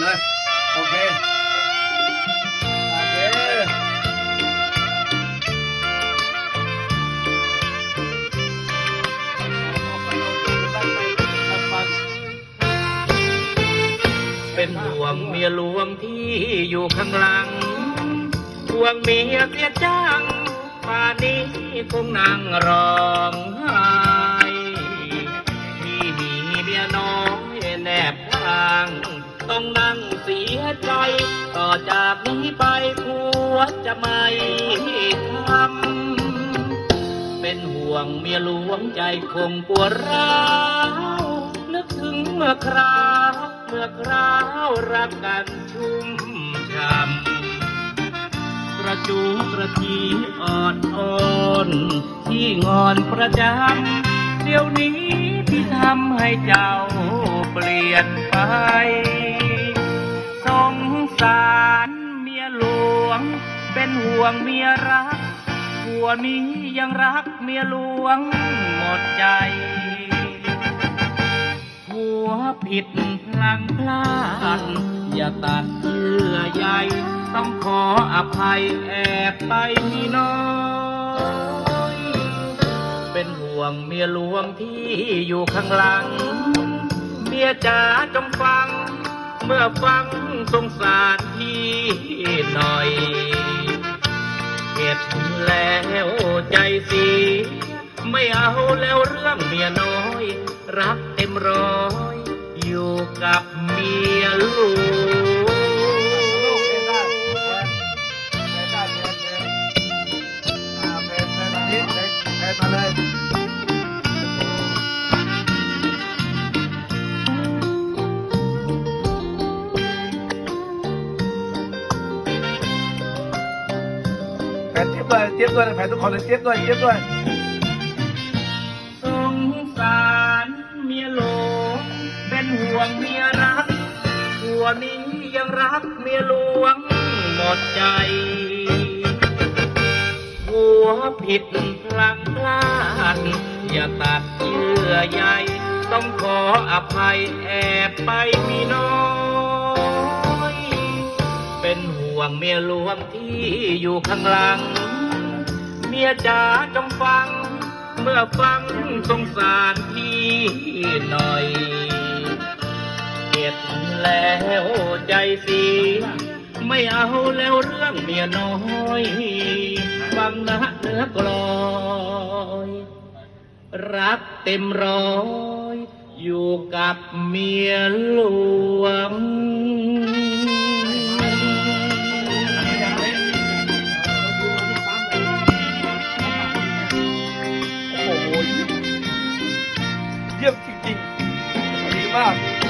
เลย โอเค โอเคเป็นห่วงเมียหลวงที่อยู่ข้างหลังห่วงเมียเสียจังป่านนี้คงนั่งร้องไห้ เสียใจ ต่อจากนี้ไปผัวจะไม่ทำเป็นห่วงเมียหลวงใจคงปวดร้าวนึกถึงเมื่อคราวเมื่อคราวรักกันชุ่มช่ำกระจูกระทีอ่อนอ่อนที่งอนประจำเดี๋ยวนี้ที่ทำให้เจ้าเปลี่ยนไป งสารเมียหลวง เป็นห่วงเมียรักผัวนี้ยังรักเมียหลวงหมดใจหัวผิดพลังพลาดอย่าตัดเยื่อใยต้องขออภัยแอบไปมีน้อยเป็นห่วงเมียหลวงที่อยู่ข้างหลัง เมียจ๋าจงฟัง เมื่อฟังสงสารพี่หน่อยเหตุแล้วใจเสียไม่เอาแล้วเรื่องเมียน้อย รักเต็มร้อย อยู่กับเมียลูก เทียบด้วยเทียบด้วยแผนทุกคนเลยเทียบด้วยเทียบด้วยสงสารเมียหลวงเป็นห่วงเมียรักผัวนี้ยังรักเมียหลวงหมดใจหัวผิดพลังพลาดอย่าตัดเยื่อใยต้องขออภัยแอบไปมีน้อยเป็นห่วงเมียหลวงที่อยู่ข้างหลัง มียจ๋าจงฟัง เมื่อฟังสงสารพี่หน่อยเก็บแล้วใจเสียไม่เอาแล้วเรื่องเมียน้อยฟังนะเนื้อกลอยรักเต็มร้อย อยู่กับเมียหลวง เยี่ยมจริงๆดีมาก